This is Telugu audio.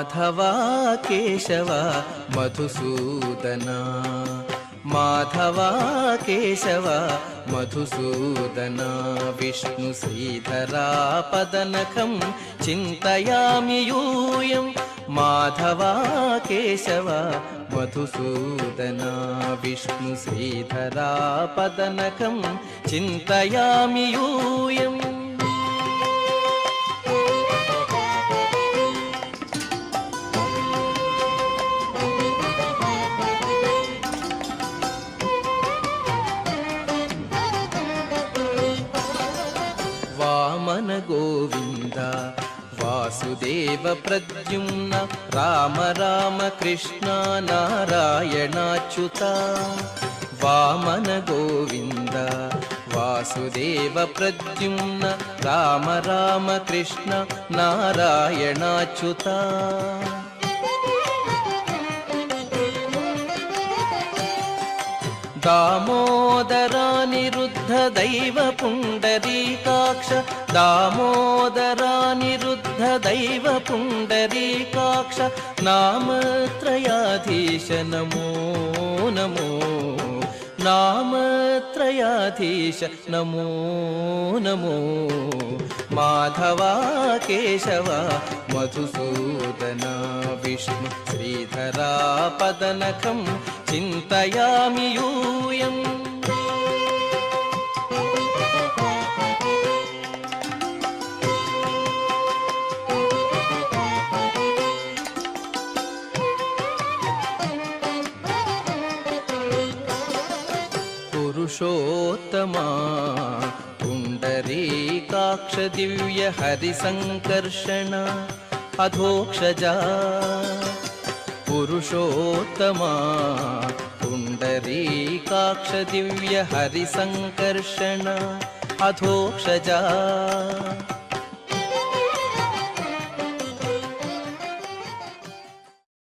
माधवा केशवा मधुसूदना। माधवा केशवा मधुसूदना। विष्णुस्रीधरा पदनखं चिन्तयामि यूयं। माधवा केशवा मधुसूदना। विष्णुस्रीधरा पदनखं चिन्तयामि यूयम् వామన గోవింద. వాసుదేవ ప్రద్యుమ్న రామ రామ కృష్ణ నారాయణాచ్యుత వామన గోవింద. వాసుదేవ ప్రద్యుమ్న రామ రామ కృష్ణ నారాయణాచ్యుత దామోదరానిరుద్ధ దైవ పుండరీకాక్ష దామోదరానిరుద్ధ దైవ పుండరీకాక్ష నామత్రయాధీశ నమో నమో నామత్రయాధీశ నమో నమో మాధవా కేశవ మధుసూదన విష్ణు శ్రీధరా పదనఖం చింతయామి యూయం. పురుషోత్తమా काक्षदिव्यहरिसङ्कर्षण अधोक्षजा पुरुषोत्तमा पुण्डरी काक्षदिव्यहरिसङ्कर्षण अधोक्षजा